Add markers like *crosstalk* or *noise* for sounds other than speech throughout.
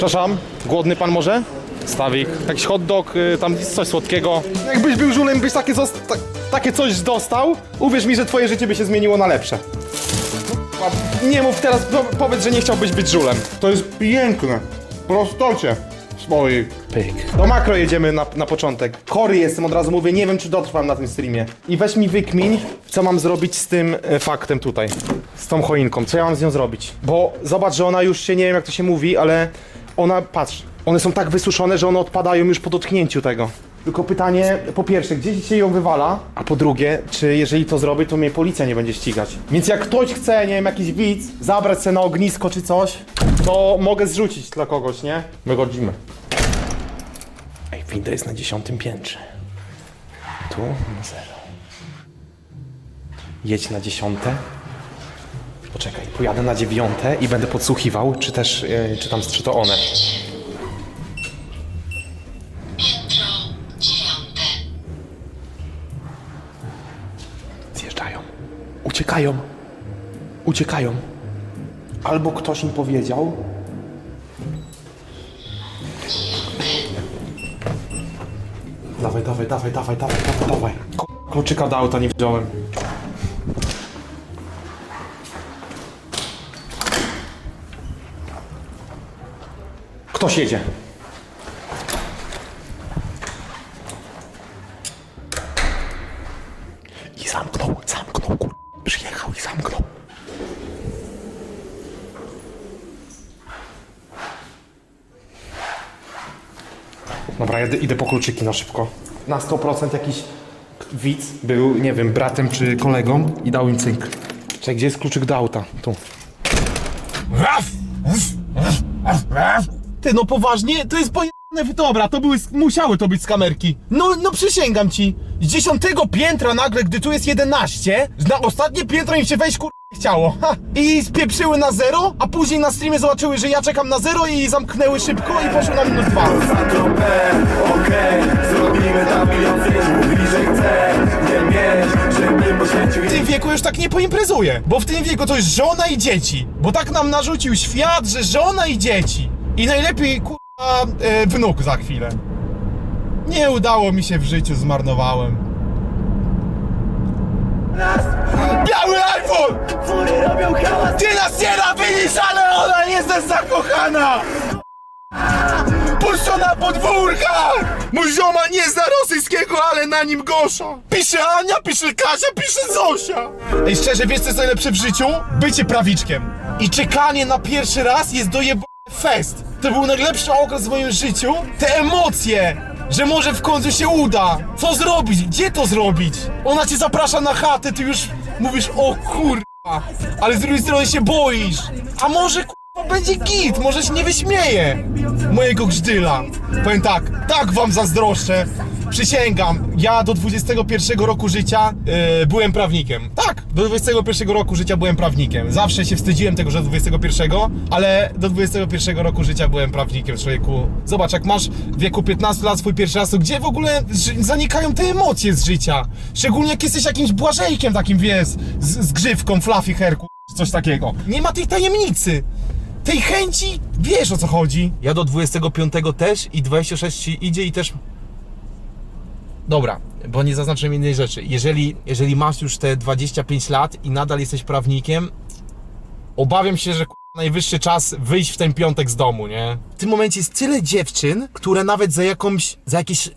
Przepraszam, głodny pan może? Stawik. Jakiś hot dog, y, tam coś słodkiego. Jakbyś był żulem, byś takie, zos- ta- takie coś dostał, uwierz mi, że twoje życie by się zmieniło na lepsze. A Nie mów teraz, po- powiedz, że nie chciałbyś być żulem. To jest piękne. Prostocie swojej. Pyk. Do makro jedziemy na, na początek. Chory jestem, od razu mówię, nie wiem czy dotrwam na tym streamie. I weź mi wykmiń, co mam zrobić z tym e, faktem tutaj. Z tą choinką, co ja mam z nią zrobić. Bo zobacz, że ona już się, nie wiem jak to się mówi, ale ona, patrz, one są tak wysuszone, że one odpadają już po dotknięciu tego. Tylko pytanie, po pierwsze, gdzie dzisiaj ją wywala? A po drugie, czy jeżeli to zrobię, to mnie policja nie będzie ścigać. Więc jak ktoś chce, nie wiem, jakiś widz, zabrać se na ognisko czy coś, to mogę zrzucić dla kogoś, nie? Wychodzimy. Ej, winda jest na dziesiątym piętrze. Tu zero. Jedź na dziesiąte. Poczekaj, pojadę na dziewiąte i będę podsłuchiwał, czy też, yy, czy tam, czy to one. Dziewiąte. Zjeżdżają. Uciekają. Uciekają. Albo ktoś im powiedział. Dawaj, dawaj, dawaj, dawaj, dawaj, dawaj, dawaj. Kluczyka do auta nie wziąłem. Ktoś jedzie. I zamknął, zamknął, kur... Przyjechał i zamknął. Dobra, jedę, idę po kluczyki na szybko. Na 100% jakiś widz był, nie wiem, bratem czy kolegą i dał im cynk. Czekaj, gdzie jest kluczyk do auta? Tu. Ty, no poważnie? To jest pojebane. Dobra, to były, musiały to być z kamerki. No, no przysięgam ci. Z dziesiątego piętra nagle, gdy tu jest 11, na ostatnie piętro im się wejść kur... chciało. Ha. I spieprzyły na zero, a później na streamie zobaczyły, że ja czekam na zero i zamknęły szybko i poszły na minus dwa. Okej, zrobimy tam milion że W tym wieku już tak nie poimprezuję, bo w tym wieku to jest żona i dzieci. Bo tak nam narzucił świat, że żona i dzieci. I najlepiej kurwa e, wnuk za chwilę. Nie udało mi się w życiu, zmarnowałem. Biały iPhone! Fury robią hałas Ty nas nie widzisz, ale ona jest zakochana! Puszczona podwórka! Mój zioma nie zna rosyjskiego, ale na nim Gosza! Pisze Ania, pisze Kasia, pisze Zosia! Ej, szczerze, wiesz co jest najlepsze w życiu? Bycie prawiczkiem. I czekanie na pierwszy raz jest dojeb... fest. To był najlepszy okres w moim życiu. Te emocje! Że może w końcu się uda! Co zrobić? Gdzie to zrobić? Ona cię zaprasza na chatę, ty już mówisz, o kur... Ale z drugiej strony się boisz. A może k***a będzie git, może się nie wyśmieje mojego grzdyla. Powiem tak, tak wam zazdroszczę. Przysięgam, ja do 21 roku życia yy, byłem prawnikiem. Tak, do 21 roku życia byłem prawnikiem. Zawsze się wstydziłem tego, że do 21, ale do 21 roku życia byłem prawnikiem, człowieku. Zobacz, jak masz w wieku 15 lat swój pierwszy raz, to gdzie w ogóle zanikają te emocje z życia? Szczególnie jak jesteś jakimś błażejkiem takim, wiesz, z, z grzywką, fluffy hair, ku- czy coś takiego. Nie ma tej tajemnicy. Tej chęci, wiesz o co chodzi. Ja do 25 też i 26 ci idzie i też Dobra, bo nie zaznaczyłem innej rzeczy. Jeżeli, jeżeli masz już te 25 lat i nadal jesteś prawnikiem, obawiam się, że najwyższy czas wyjść w ten piątek z domu, nie? W tym momencie jest tyle dziewczyn, które nawet za jakąś, za jakieś...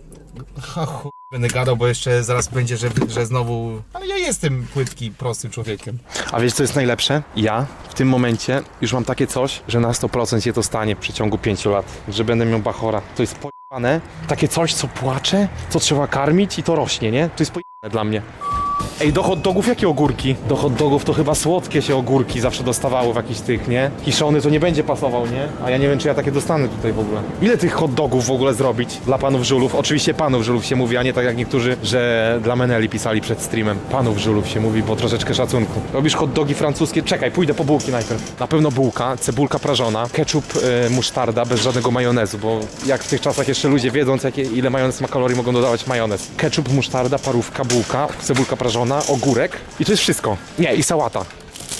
Ha, Będę gadał, bo jeszcze zaraz będzie, że, że znowu... Ale ja jestem płytki, prostym człowiekiem. A wiesz co jest najlepsze? Ja w tym momencie już mam takie coś, że na 100% się to stanie w przeciągu 5 lat, że będę miał bachora. To jest pojebane. Takie coś, co płacze, co trzeba karmić i to rośnie, nie? To jest pojebane dla mnie. Ej, do hot dogów jakie ogórki? Do hot dogów to chyba słodkie się ogórki zawsze dostawało w jakichś tych, nie? Kiszony to nie będzie pasował, nie? A ja nie wiem, czy ja takie dostanę tutaj w ogóle. Ile tych hot dogów w ogóle zrobić dla panów żulów? Oczywiście panów żulów się mówi, a nie tak jak niektórzy, że dla Meneli pisali przed streamem. Panów żulów się mówi, bo troszeczkę szacunku. Robisz hot dogi francuskie? Czekaj, pójdę po bułki najpierw. Na pewno bułka, cebulka prażona, ketchup, e, musztarda bez żadnego majonezu, bo jak w tych czasach jeszcze ludzie wiedząc, jakie, ile majonez ma kalorii, mogą dodawać majonez. Ketchup, musztarda, parówka, bułka, cebulka prażona, ogórek i to jest wszystko. Nie, i sałata.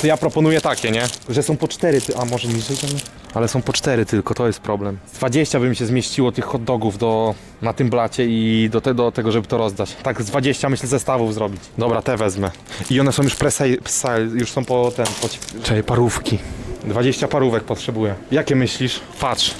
To ja proponuję takie, nie? Że są po cztery, ty, a może niżej tam? Ale są po cztery tylko, to jest problem. Z 20 by mi się zmieściło tych hot dogów do, na tym blacie i do, te, do tego, żeby to rozdać. Tak z 20 myślę zestawów zrobić. Dobra, te wezmę. I one są już presej, psa- już są po ten, po, czekaj, parówki. 20 parówek potrzebuję. Jakie myślisz? Patrz.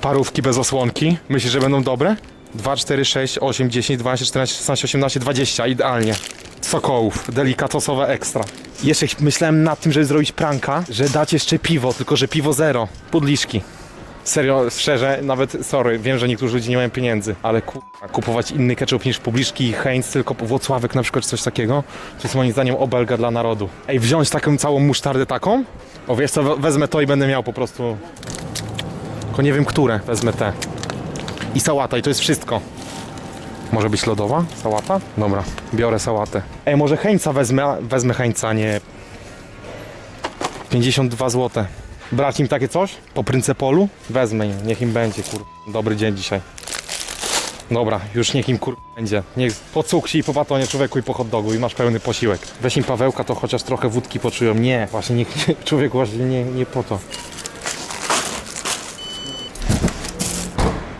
Parówki bez osłonki. Myślisz, że będą dobre? 2, 4, 6, 8, 10, 12, 14, 16, 18, 20. Idealnie. Sokołów. Delikatosowe ekstra. Jeszcze myślałem nad tym, żeby zrobić pranka, że dać jeszcze piwo, tylko że piwo zero. Pudliszki. Serio, szczerze, nawet, sorry, wiem, że niektórzy ludzie nie mają pieniędzy, ale ku... kupować inny ketchup niż Publiczki i Heinz, tylko Włocławek na przykład, czy coś takiego, to jest moim zdaniem obelga dla narodu. Ej, wziąć taką całą musztardę taką? O, wiesz co, we- wezmę to i będę miał po prostu... Tylko nie wiem, które. Wezmę te. I sałata, i to jest wszystko. Może być lodowa? Sałata? Dobra, biorę sałatę. Ej, może Heinza wezmę, wezmę Heinza, nie... 52 zł. Brać im takie coś? Po pryncepolu? Wezmę im, niech im będzie, kur... Dobry dzień dzisiaj. Dobra, już niech im kur... będzie. Niech po cukrzy i po batonie człowieku i po hot dogu i masz pełny posiłek. Weź im Pawełka, to chociaż trochę wódki poczują. Nie, właśnie nie, *laughs* człowieku właśnie nie, nie po to.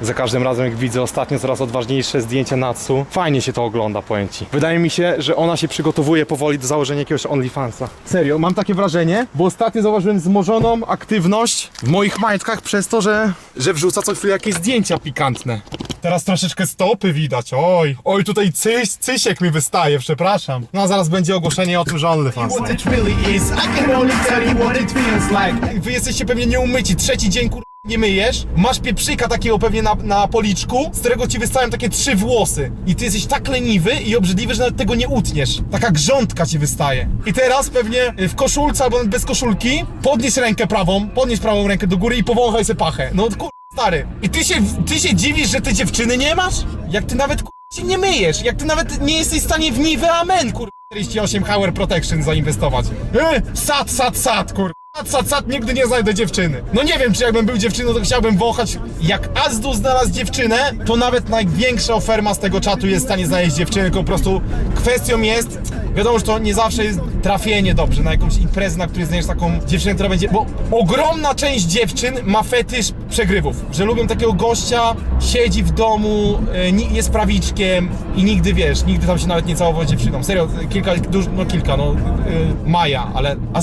Za każdym razem jak widzę ostatnio coraz odważniejsze zdjęcia Natsu, fajnie się to ogląda, powiem ci. Wydaje mi się, że ona się przygotowuje powoli do założenia jakiegoś OnlyFansa. Serio, mam takie wrażenie, bo ostatnio zauważyłem wzmożoną aktywność w moich majtkach przez to, że, że wrzuca co chwilę jakieś zdjęcia pikantne. Teraz troszeczkę stopy widać, oj. Oj, tutaj cyś, cysiek mi wystaje, przepraszam. No a zaraz będzie ogłoszenie o tym, że OnlyFans. Wy jesteście pewnie nieumyci, trzeci dzień kur... nie myjesz, masz pieprzyka takiego pewnie na, na policzku, z którego ci wystają takie trzy włosy. I ty jesteś tak leniwy i obrzydliwy, że nawet tego nie utniesz. Taka grządka ci wystaje. I teraz pewnie w koszulce albo nawet bez koszulki, podnieś rękę prawą, podnieś prawą rękę do góry i powąchaj se pachę. No kur... Stary, i ty się, ty się dziwisz, że ty dziewczyny nie masz? Jak ty nawet kur... się nie myjesz, jak ty nawet nie jesteś w stanie w Nive Amen kur... 48 Hour Protection zainwestować. E, sad, sad, sad, kur... Sad, sad, nigdy nie znajdę dziewczyny. No nie wiem, czy jakbym był dziewczyną, to chciałbym wąchać. Jak Azdu znalazł dziewczynę, to nawet największa oferma z tego czatu jest w stanie znaleźć dziewczynę, tylko po prostu kwestią jest, wiadomo, że to nie zawsze jest trafienie dobrze na jakąś imprezę, na której znajdziesz taką dziewczynę, która będzie, bo ogromna część dziewczyn ma fetysz przegrywów, że lubią takiego gościa, siedzi w domu, e, jest prawiczkiem i nigdy, wiesz, nigdy tam się nawet nie całował dziewczyną. Serio, kilka, no kilka, no, e, Maja, ale, a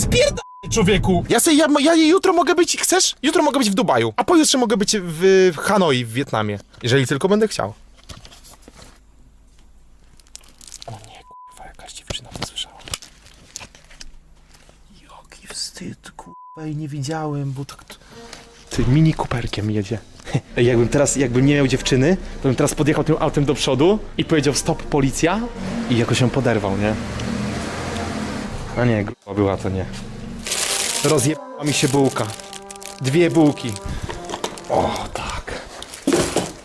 człowieku. Ja, sobie, ja, ja jutro mogę być, chcesz? Jutro mogę być w Dubaju, a pojutrze mogę być w, w Hanoi, w Wietnamie. Jeżeli tylko będę chciał. O nie, kurwa, jakaś dziewczyna to słyszała. Jaki wstyd, kurwa, i nie widziałem, bo tak... Ty mini kuperkiem jedzie. *laughs* Ej, Jakbym teraz, jakbym nie miał dziewczyny, to bym teraz podjechał tym autem do przodu i powiedział stop policja i jakoś ją poderwał, nie? A nie, gruba była to nie. Rozjebała mi się bułka. Dwie bułki. O, tak.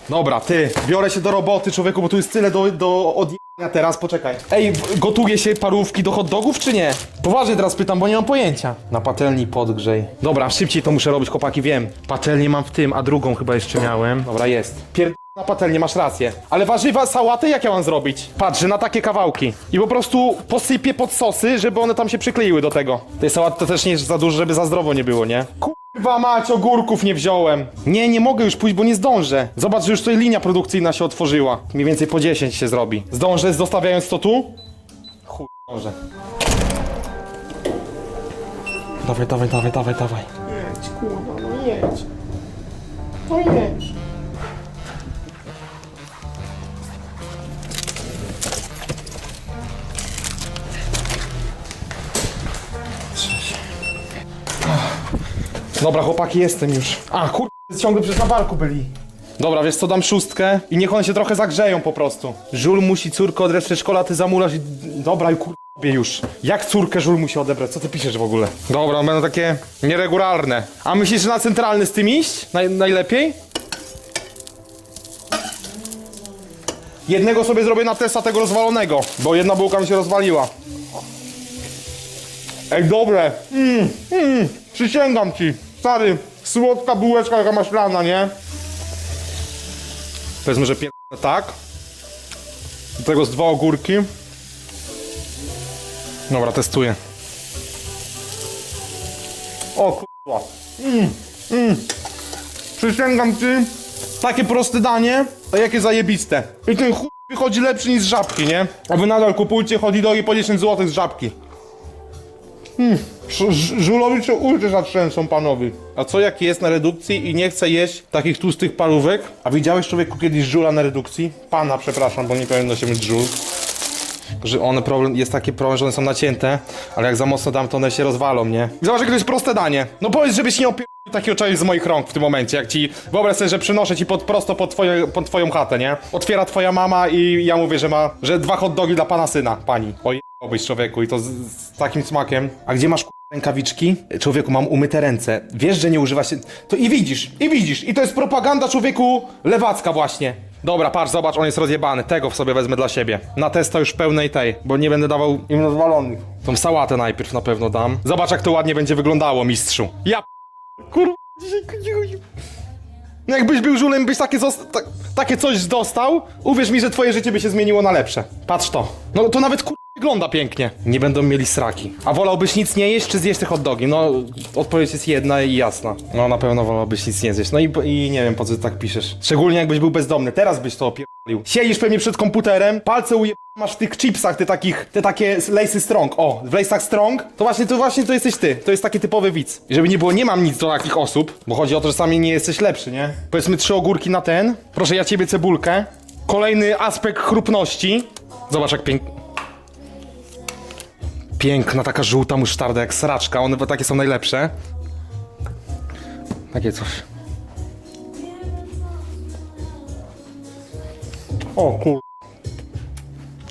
Dobra, ty, biorę się do roboty, człowieku, bo tu jest tyle do, do odjebania teraz, poczekaj. Ej, gotuje się parówki do hot dogów, czy nie? Poważnie teraz pytam, bo nie mam pojęcia. Na patelni podgrzej. Dobra, szybciej to muszę robić, chłopaki, wiem. Patelnię mam w tym, a drugą chyba jeszcze miałem. Dobra, jest. Pier... Na patelnię, masz rację. Ale warzywa, sałatę jak ja mam zrobić? Patrz, że na takie kawałki. I po prostu posypię pod sosy, żeby one tam się przykleiły do tego. Tej sałaty to też nie jest za dużo, żeby za zdrowo nie było, nie? Kurwa mać, ogórków nie wziąłem. Nie, nie mogę już pójść, bo nie zdążę. Zobacz, że już tutaj linia produkcyjna się otworzyła. Mniej więcej po 10 się zrobi. Zdążę zostawiając to tu? Chuj, zdążę. Dawaj, dawaj, dawaj, dawaj, dawaj. Jedź, kurwa, no jedź. No jedź. Dobra, chłopaki, jestem już. A, kur... ciągle przez na barku byli. Dobra, wiesz co, dam szóstkę i niech one się trochę zagrzeją po prostu. Żul musi córkę odebrać przedszkola, ty zamulasz i... Dobra, i kur... już. Jak córkę Żul musi odebrać? Co ty piszesz w ogóle? Dobra, będą takie nieregularne. A myślisz, że na centralny z tym iść? Naj... Najlepiej? Jednego sobie zrobię na testa tego rozwalonego, bo jedna bułka mi się rozwaliła. Ej, dobre. Mmm, mmm, przysięgam ci. Stary, słodka bułeczka jaka maślana, nie? Powiedzmy, że pier... tak. Do tego z dwa ogórki. Dobra, testuję. O kurwa. Mmm, Przysięgam ci, takie proste danie, a jakie zajebiste. I ten chuj wychodzi lepszy niż żabki, nie? A wy nadal kupujcie hot dogi po 10 zł z żabki. Hmm, ż- ż- żulowi czy uszy zatrzęsą panowi. A co jak jest na redukcji i nie chce jeść takich tłustych parówek? A widziałeś człowieku kiedyś żula na redukcji? Pana, przepraszam, bo nie powinno się mieć żul. Że one problem, jest taki problem, że one są nacięte, ale jak za mocno dam, to one się rozwalą, nie? Zobacz, jakie to jest proste danie. No powiedz, żebyś nie opił takiego czegoś z moich rąk w tym momencie, jak ci, wyobraź sobie, że przynoszę ci pod, prosto pod, twoje, pod twoją chatę, nie? Otwiera twoja mama i ja mówię, że ma, że dwa hot dogi dla pana syna, pani. Ojebałbyś człowieku i to z, z takim smakiem. A gdzie masz k***a, rękawiczki? Człowieku, mam umyte ręce. Wiesz, że nie używa się... To i widzisz, i widzisz. I to jest propaganda człowieku lewacka właśnie. Dobra, patrz, zobacz, on jest rozjebany. Tego w sobie wezmę dla siebie. Na testa już pełnej tej, bo nie będę dawał im rozwalonych. Tą sałatę najpierw na pewno dam. Zobacz, jak to ładnie będzie wyglądało, mistrzu. Ja Kurwa, dzisiaj... No jakbyś był żulem, byś takie, takie coś dostał, uwierz mi, że twoje życie by się zmieniło na lepsze. Patrz to. No to nawet kur... wygląda pięknie. Nie będą mieli sraki. A wolałbyś nic nie jeść, czy zjeść te hot dogi? No, odpowiedź jest jedna i jasna. No, na pewno wolałbyś nic nie zjeść. No i, i nie wiem, po co ty tak piszesz. Szczególnie jakbyś był bezdomny. Teraz byś to opierdolił. Siedzisz pewnie przed komputerem, palce uje... Masz w tych chipsach te takich, te takie Lacy Strong. O, w Lace'ach Strong, to właśnie, to właśnie to jesteś ty. To jest taki typowy widz. I żeby nie było, nie mam nic do takich osób, bo chodzi o to, że sami nie jesteś lepszy, nie? Powiedzmy trzy ogórki na ten. Proszę ja ciebie cebulkę. Kolejny aspekt chrupności. Zobacz jak pięknie. Piękna taka żółta musztarda jak sraczka, one takie są najlepsze. Takie coś. O kur...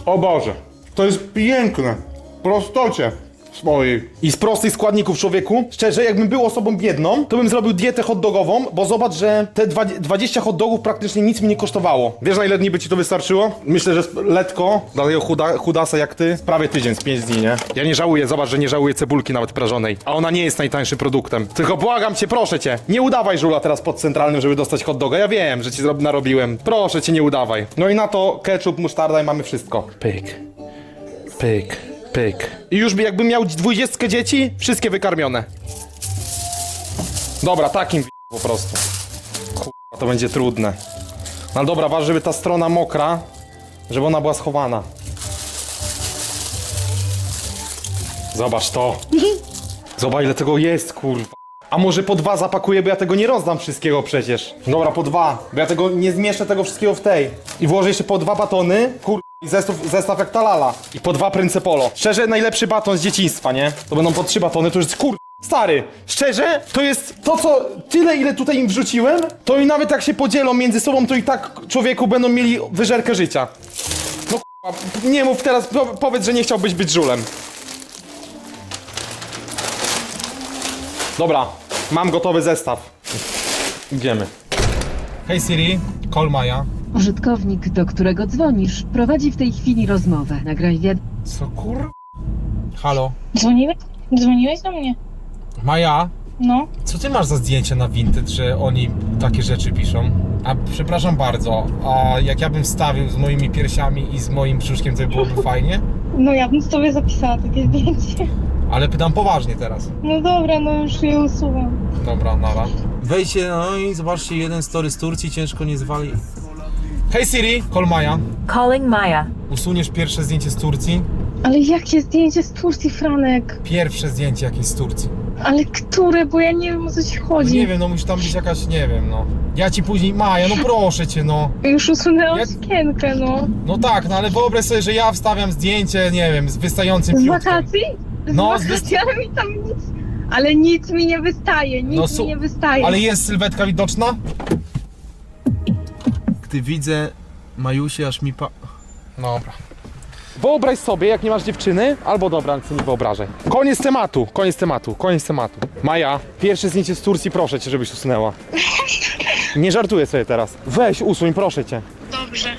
O Boże, to jest piękne. W prostocie swojej. I z prostych składników człowieku, szczerze, jakbym był osobą biedną, to bym zrobił dietę hotdogową, bo zobacz, że te dwa- 20 hotdogów praktycznie nic mi nie kosztowało. Wiesz na ile dni by ci to wystarczyło? Myślę, że sp- letko, dla takiego chuda, chudasa jak ty, prawie tydzień, z 5 dni, nie? Ja nie żałuję, zobacz, że nie żałuję cebulki nawet prażonej. A ona nie jest najtańszym produktem. Tylko błagam cię, proszę cię, nie udawaj żula teraz pod centralnym, żeby dostać hotdoga. Ja wiem, że ci zrob- narobiłem. Proszę cię, nie udawaj. No i na to ketchup, musztarda i mamy wszystko. Pyk. Pyk, pyk. I już by jakbym miał dwudziestkę dzieci, wszystkie wykarmione. Dobra, takim po prostu. Kurwa, to będzie trudne. No dobra, waż, żeby ta strona mokra, żeby ona była schowana. Zobacz to. Zobacz ile tego jest, kurwa. A może po dwa zapakuję, bo ja tego nie rozdam wszystkiego przecież. Dobra, po dwa, bo ja tego nie zmieszczę tego wszystkiego w tej. I włożę jeszcze po dwa batony, kur... I zestaw, zestaw jak talala. I po dwa Polo. Szczerze, najlepszy baton z dzieciństwa, nie? To będą po trzy batony, to już kur... Stary, szczerze, to jest to, co tyle, ile tutaj im wrzuciłem, to i nawet jak się podzielą między sobą, to i tak człowieku będą mieli wyżerkę życia. No kurwa, nie mów teraz, po, powiedz, że nie chciałbyś być żulem. Dobra, mam gotowy zestaw. Idziemy. Hej Siri, call Maja. Użytkownik, do którego dzwonisz, prowadzi w tej chwili rozmowę. Nagraj wiad... Co kur... Halo. Dzwoniłeś? Dzwoniłeś do mnie? Maja, No. co ty masz za zdjęcie na Vinted, że oni takie rzeczy piszą? A przepraszam bardzo, a jak ja bym wstawił z moimi piersiami i z moim brzuszkiem, to byłoby *laughs* fajnie? No ja bym sobie zapisała takie zdjęcie. Ale pytam poważnie teraz. No dobra, no już je usuwam. Dobra, nara. Wejdźcie, no i zobaczcie jeden story z Turcji, ciężko nie zwali. Hej Siri, call Maja. Calling Maya. Usuniesz pierwsze zdjęcie z Turcji? Ale jakie zdjęcie z Turcji, Franek? Pierwsze zdjęcie jakieś z Turcji. Ale które? Bo ja nie wiem o co ci No chodzi. nie wiem, no musi tam być jakaś, nie wiem, no. Ja ci później, Maja, no proszę cię, no. Już usunęłam Jak- sukienkę, no. No tak, no ale wyobraź sobie, że ja wstawiam zdjęcie, nie wiem, z wystającym Z piłkiem. wakacji? Z No, z wakacji, ale mi tam nic... Ale nic mi nie wystaje, nic No, su- mi nie wystaje. Ale jest sylwetka widoczna? Gdy widzę Majusię, aż mi pa... Dobra. Wyobraź sobie, jak nie masz dziewczyny, albo dobra, ale nie wyobrażaj. Koniec tematu, koniec tematu, koniec tematu. Maja, pierwsze zdjęcie z Turcji, proszę cię, żebyś usunęła. *laughs* Nie żartuję sobie teraz. Weź, usuń, proszę cię. Dobrze.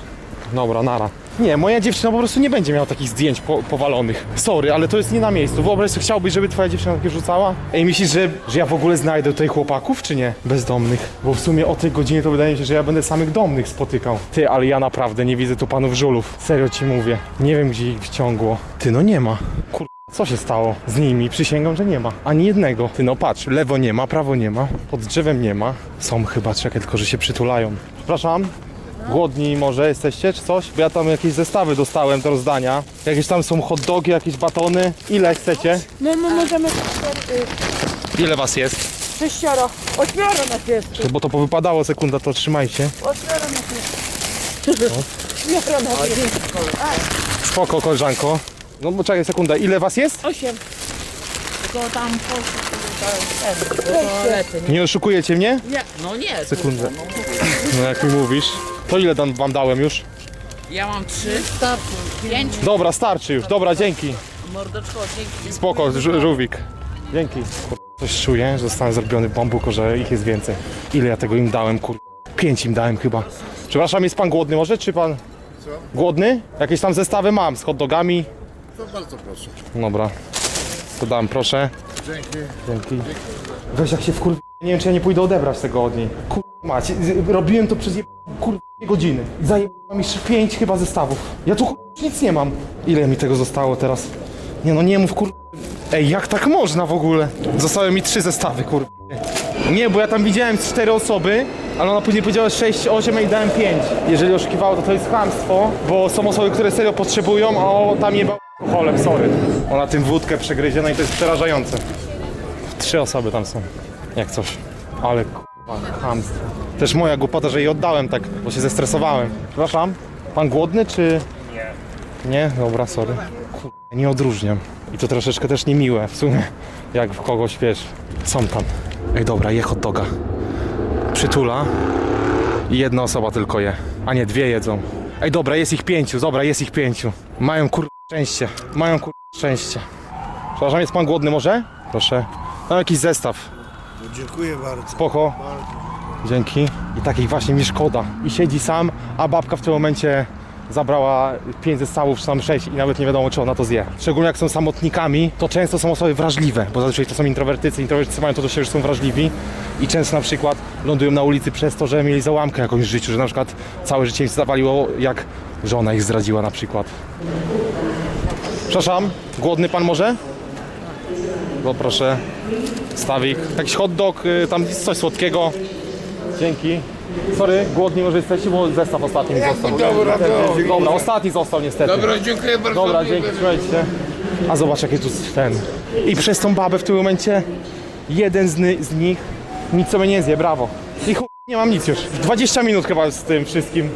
Dobra, nara. Nie, moja dziewczyna po prostu nie będzie miała takich zdjęć po, powalonych. Sorry, ale to jest nie na miejscu. Wyobraź sobie, chciałbyś, żeby twoja dziewczyna takie rzucała? Ej, myślisz, że, że ja w ogóle znajdę tutaj chłopaków, czy nie? Bezdomnych. Bo w sumie o tej godzinie to wydaje mi się, że ja będę samych domnych spotykał. Ty, ale ja naprawdę nie widzę tu panów żulów. Serio ci mówię. Nie wiem, gdzie ich wciągło. Ty, no nie ma. Kur... Co się stało z nimi? Przysięgam, że nie ma. Ani jednego. Ty no patrz, lewo nie ma, prawo nie ma, pod drzewem nie ma. Są chyba, czekaj, tylko że się przytulają. Przepraszam, głodni może jesteście czy coś? Bo ja tam jakieś zestawy dostałem do rozdania. Jakieś tam są hot dogi, jakieś batony. Ile chcecie? No my możemy Ile was jest? sześcioro, ośmioro nas jest, Bo to powypadało sekunda, to trzymajcie. ośmioro nas jest. Ośmioro nas jest. Spoko, koleżanko. No bo czekaj sekundę, ile was jest? Osiem. Tylko tam po... Nie oszukujecie mnie? Nie, no nie. Sekundę. No jak mi mówisz. To ile tam wam dałem już? Ja mam trzy. Starczy. Pięć. Dobra, starczy już. Dobra, dzięki. Mordeczko, dzięki. Spoko, żu- żółwik. Dzięki. Kur- Coś czuję, że zostałem zrobiony bambuko, że ich jest więcej. Ile ja tego im dałem, kur... Pięć im dałem chyba. Przepraszam, jest pan głodny może, czy pan... Głodny? Jakieś tam zestawy mam z hot dogami. To bardzo proszę. Dobra. To dam, proszę. Dzięki. Dzięki. Weź jak się wkur... Nie wiem, czy ja nie pójdę odebrać tego od niej. Kur... Macie, robiłem to przez je... godziny. Zajebałem mi pięć chyba zestawów. Ja tu nic nie mam. Ile mi tego zostało teraz? Nie no, nie mów kur... Ej, jak tak można w ogóle? Zostały mi trzy zestawy, kur... Nie, bo ja tam widziałem cztery osoby, ale ona później powiedziała 6, 8, a i dałem 5. Jeżeli oszukiwało, to to jest chamstwo, bo są osoby, które serio potrzebują, a o, tam nie alkoholem, sorry. Ona tym wódkę przegryzie, no i to jest przerażające. Trzy osoby tam są, jak coś. Ale kurwa, chamstwo. Też moja głupota, że jej oddałem tak, bo się zestresowałem. Przepraszam, pan głodny czy... Nie. Nie? Dobra, sorry. Kurwa, nie odróżniam. I to troszeczkę też niemiłe w sumie, jak w kogoś, wiesz, są tam. Ej, dobra, je hot doga. Przytula i jedna osoba tylko je, a nie dwie jedzą. Ej, dobra, jest ich pięciu, dobra, jest ich pięciu. Mają kur... szczęście, mają kur... szczęście. Przepraszam, jest pan głodny może? Proszę. Mam jakiś zestaw. Dziękuję bardzo. Spoko. Dzięki. I takich właśnie mi szkoda. I siedzi sam, a babka w tym momencie zabrała pięć zestawów, czy tam sześć i nawet nie wiadomo, czy ona to zje. Szczególnie jak są samotnikami, to często są osoby wrażliwe, bo zazwyczaj to są introwertycy. Introwertycy mają to do siebie, że są wrażliwi i często na przykład lądują na ulicy przez to, że mieli załamkę jakąś w życiu, że na przykład całe życie im się zawaliło, jak żona ich zdradziła na przykład. Przepraszam, głodny pan może? Bo proszę, stawik. Jakiś hot dog, y, tam coś słodkiego. Dzięki. Sorry, głodni może jesteście, bo zestaw ostatni mi został. Dobra, dobra. Dobra, ostatni został niestety. Dobra, dziękuję bardzo. Dobra, dzięki, trzymajcie. A zobacz jakie tu jest ten. I przez tą babę w tym momencie jeden z, ny- z nich nic sobie nie zje, brawo. I chuj, nie mam nic już. 20 minut chyba z tym wszystkim.